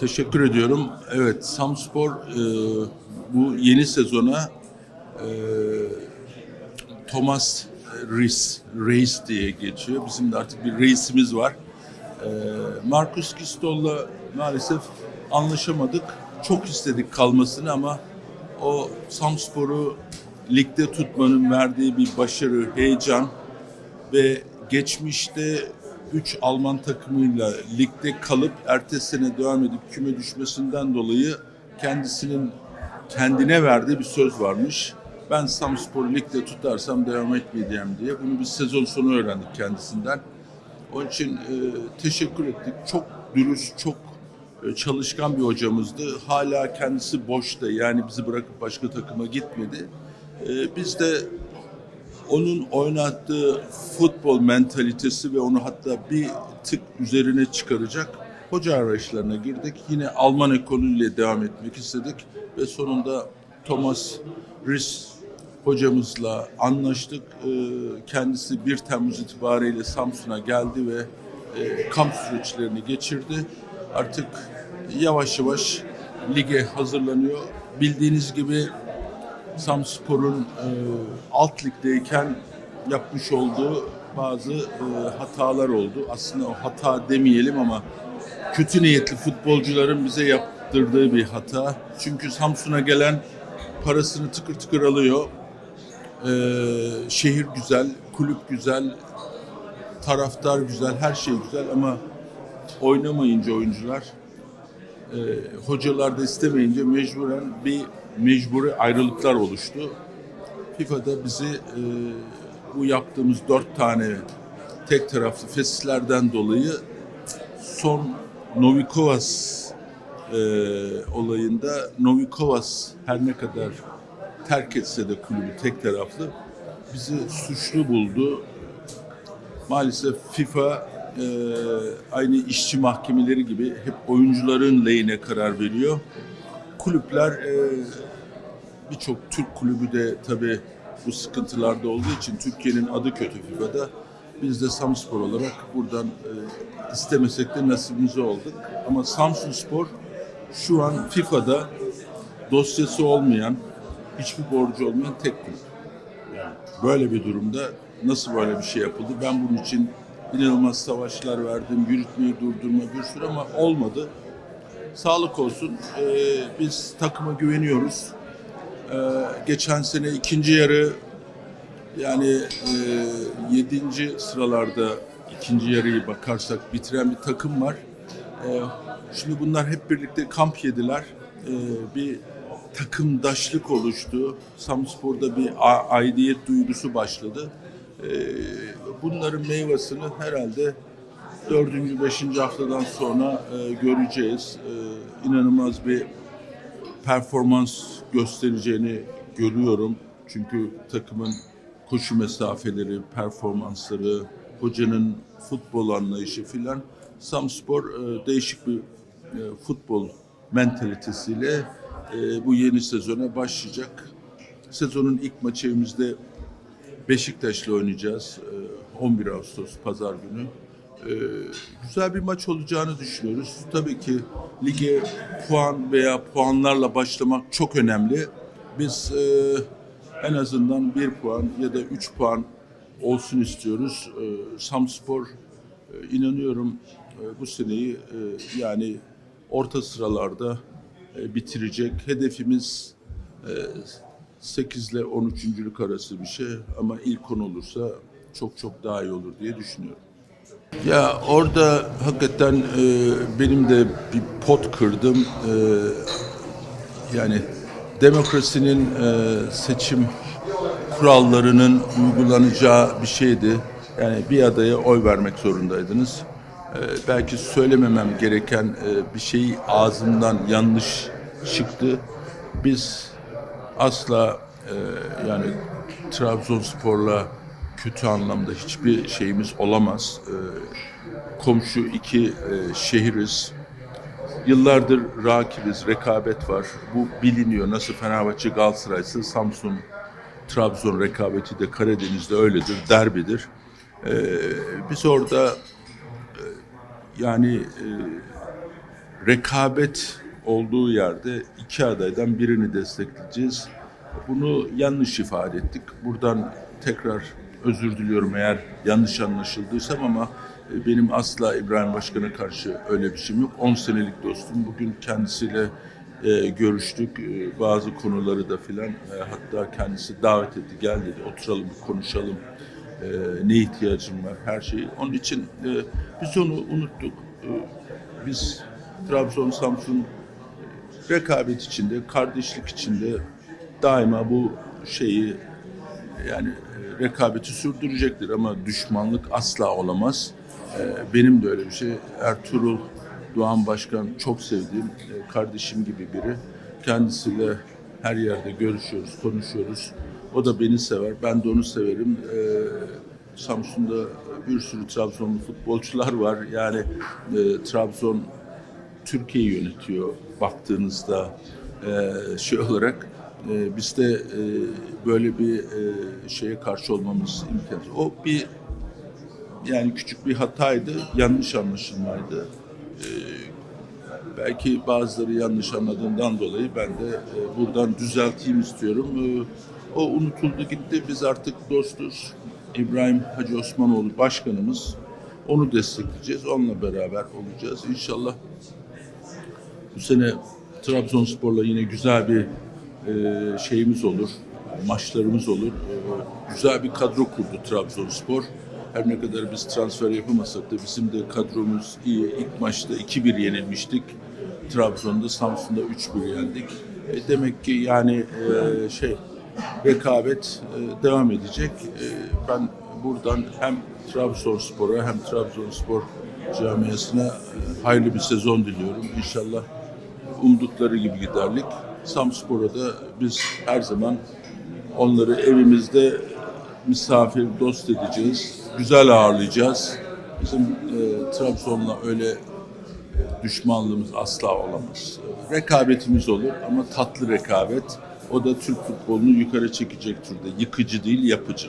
Teşekkür ediyorum. Evet, Samspor e, bu yeni sezona e, Thomas Reis, Reis diye geçiyor. Bizim de artık bir reisimiz var. E, Marcus Gistol'la maalesef anlaşamadık. Çok istedik kalmasını ama o Samspor'u ligde tutmanın verdiği bir başarı, heyecan ve geçmişte 3 Alman takımıyla ligde kalıp ertesi sene devam edip küme düşmesinden dolayı kendisinin kendine verdiği bir söz varmış. Ben Samspor'u ligde tutarsam devam etmeyeceğim diye. Bunu biz sezon sonu öğrendik kendisinden. Onun için e, teşekkür ettik. Çok dürüst, çok e, çalışkan bir hocamızdı. Hala kendisi boşta yani bizi bırakıp başka takıma gitmedi. E, biz de onun oynattığı futbol mentalitesi ve onu hatta bir tık üzerine çıkaracak hoca arayışlarına girdik. Yine Alman ekolüyle devam etmek istedik ve sonunda Thomas Ries hocamızla anlaştık. Ee, Kendisi 1 Temmuz itibariyle Samsun'a geldi ve e, kamp süreçlerini geçirdi. Artık yavaş yavaş lige hazırlanıyor. Bildiğiniz gibi Samspor'un e, alt ligdeyken yapmış olduğu bazı e, hatalar oldu. Aslında o hata demeyelim ama kötü niyetli futbolcuların bize yaptırdığı bir hata. Çünkü Samsun'a gelen parasını tıkır tıkır alıyor. E, şehir güzel, kulüp güzel, taraftar güzel, her şey güzel ama oynamayınca oyuncular e, hocalar da istemeyince mecburen bir mecburi ayrılıklar oluştu. FIFA'da bizi e, bu yaptığımız dört tane tek taraflı fesislerden dolayı son Novikovas e, olayında Novikovas her ne kadar terk etse de kulübü tek taraflı bizi suçlu buldu. Maalesef FIFA e, aynı işçi mahkemeleri gibi hep oyuncuların lehine karar veriyor. Kulüpler e, birçok Türk kulübü de tabii bu sıkıntılarda olduğu için Türkiye'nin adı kötü FIFA'da. Biz de Samspor olarak buradan e, istemesek de nasibimize olduk. Ama Samsun Spor şu an FIFA'da dosyası olmayan, hiçbir borcu olmayan tek kulüp. Yani böyle bir durumda nasıl böyle bir şey yapıldı? Ben bunun için inanılmaz savaşlar verdim, yürütmeyi durdurma bir sürü ama olmadı. Sağlık olsun. Ee, biz takıma güveniyoruz. Ee, geçen sene ikinci yarı yani e, yedinci sıralarda ikinci yarıyı bakarsak bitiren bir takım var. Ee, şimdi bunlar hep birlikte kamp yediler. Ee, bir takımdaşlık oluştu. Samspor'da bir aidiyet duygusu başladı. Ee, bunların meyvasını herhalde dördüncü, beşinci haftadan sonra e, göreceğiz. E, inanılmaz bir performans göstereceğini görüyorum. Çünkü takımın koşu mesafeleri, performansları, hocanın futbol anlayışı filan Samspor e, değişik bir e, futbol mentalitesiyle bu yeni sezona başlayacak. Sezonun ilk maçı evimizde Beşiktaş'la oynayacağız. e, 11 Ağustos Pazar günü. E, Güzel bir maç olacağını düşünüyoruz. Tabii ki lige puan veya puanlarla başlamak çok önemli. Biz e, en azından bir puan ya da üç puan olsun istiyoruz. E, Samspor e, inanıyorum e, bu seneyi e, yani orta sıralarda e, bitirecek. Hedefimiz e, 8 ile 13. arası bir şey ama ilk 10 olursa çok çok daha iyi olur diye düşünüyorum. Ya orada hakikaten e, benim de bir pot kırdım. E, yani demokrasinin e, seçim kurallarının uygulanacağı bir şeydi. Yani bir adaya oy vermek zorundaydınız. E, belki söylememem gereken e, bir şey ağzımdan yanlış çıktı. Biz asla e, yani Trabzonspor'la kötü anlamda hiçbir şeyimiz olamaz. E, komşu iki e, şehiriz. Yıllardır rakibiz, rekabet var. Bu biliniyor. Nasıl Fenerbahçe Galatasaray'sı Samsun Trabzon rekabeti de Karadeniz'de öyledir, derbidir. E, biz orada e, yani e, rekabet olduğu yerde iki adaydan birini destekleyeceğiz. Bunu yanlış ifade ettik. Buradan tekrar özür diliyorum eğer yanlış anlaşıldıysam ama e, benim asla İbrahim Başkan'a karşı öyle bir şeyim yok. 10 senelik dostum. Bugün kendisiyle e, görüştük. E, bazı konuları da filan e, hatta kendisi davet etti. Gel dedi oturalım konuşalım. E, ne ihtiyacım var her şeyi. Onun için e, biz onu unuttuk. E, biz Trabzon, Samsun rekabet içinde, kardeşlik içinde daima bu şeyi yani e, rekabeti sürdürecektir ama düşmanlık asla olamaz. E, Benim de öyle bir şey. Ertuğrul Doğan Başkan çok sevdiğim e, kardeşim gibi biri. Kendisiyle her yerde görüşüyoruz, konuşuyoruz. O da beni sever, ben de onu severim. Samsun'da bir sürü Trabzonlu futbolcular var. Yani Trabzon Türkiye'yi yönetiyor baktığınızda e, şey olarak e, biz de e, böyle bir e, şeye karşı olmamız imkansız. O bir yani küçük bir hataydı, yanlış anlaşılmaydı. E, belki bazıları yanlış anladığından dolayı ben de e, buradan düzelteyim istiyorum. E, o unutuldu gitti. Biz artık dostuz. İbrahim Hacı Osmanoğlu başkanımız. Onu destekleyeceğiz. Onunla beraber olacağız. İnşallah bu sene Trabzonspor'la yine güzel bir e, şeyimiz olur, maçlarımız olur. E, güzel bir kadro kurdu Trabzonspor. Her ne kadar biz transfer yapamasak da bizim de kadromuz iyi. İlk maçta 2-1 yenilmiştik. Trabzon'da, Samsun'da 3-1 yendik. E, demek ki yani e, şey rekabet e, devam edecek. E, ben buradan hem Trabzonspor'a hem Trabzonspor camiasına e, hayırlı bir sezon diliyorum. İnşallah umdukları gibi giderlik. Samspor'a da biz her zaman onları evimizde misafir, dost edeceğiz. Güzel ağırlayacağız. Bizim e, Trabzon'la öyle düşmanlığımız asla olamaz. Rekabetimiz olur ama tatlı rekabet. O da Türk futbolunu yukarı çekecek türde. Yıkıcı değil, yapıcı.